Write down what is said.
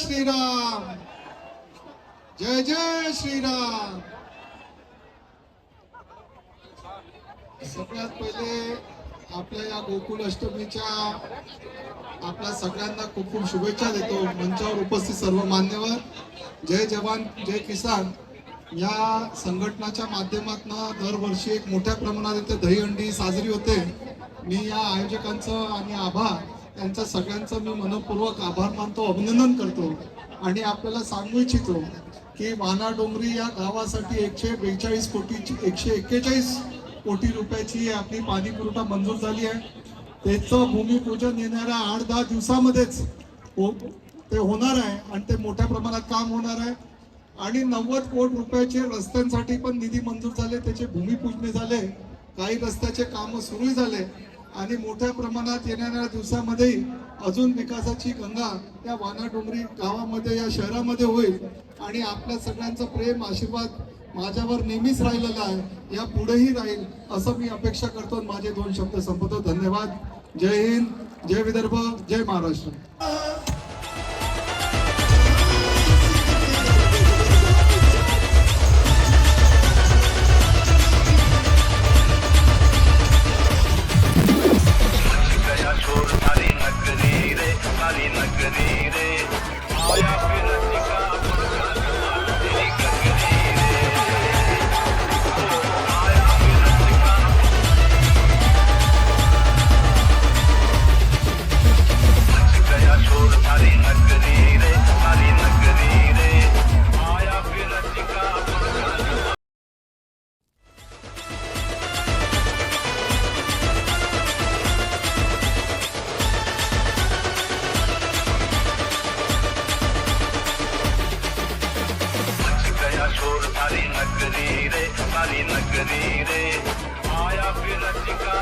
श्रीराम। जय जय श्रीराम। सगळ्यात पहिले आपल्या या गोकुल अष्टमीच्या आपल्या सगळ्यांना खूप खूप शुभेच्छा देतो. मंचावर उपस्थित सर्व मान्यवर. जय जवान जय किसान. या संघटनाच्या माध्यमातून दरवर्षी एक मोठ्या प्रमाणात इथे दहीहंडी साजरी होते. मी या आयोजकांचं आणि आभार त्यांचा सगळ्यांचं मी मनपूर्वक आभार मानतो अभिनंदन करतो आणि आपल्याला सांगू इच्छितो की वाना डोंगरी या गावासाठी एकशे बेचाळीस कोटीची एकशे एक्केचाळीस कोटी रुपयाची आपली पाणी पुरवठा मंजूर झाली आहे. त्याचं भूमिपूजन येणाऱ्या आठ दहा दिवसामध्येच हो ते होणार आहे आणि ते मोठ्या प्रमाणात काम होणार आहे. आणि नव्वद कोटी रुपयाचे रस्त्यांसाठी पण निधी मंजूर झाले त्याचे भूमिपूजने झाले काही रस्त्याचे कामं सुरू झाले. आणि मोठ्या प्रमाणात येणाऱ्या दिवसामध्ये अजून विकासाची गंगा या वाना डोंगरी गावामध्ये या शहरामध्ये होईल. आणि आपल्या सगळ्यांचं प्रेम आशीर्वाद माझ्यावर नेहमीच राहिलेला आहे. या पुढेही राहील असं मी अपेक्षा करतो माझे दोन शब्द संपवतो. धन्यवाद. जय हिंद. जय विदर्भ. जय महाराष्ट्र. ஒரு பலி நக்குதீரே பலி நக்குதீரே ஆயா பிணச்சிக்கா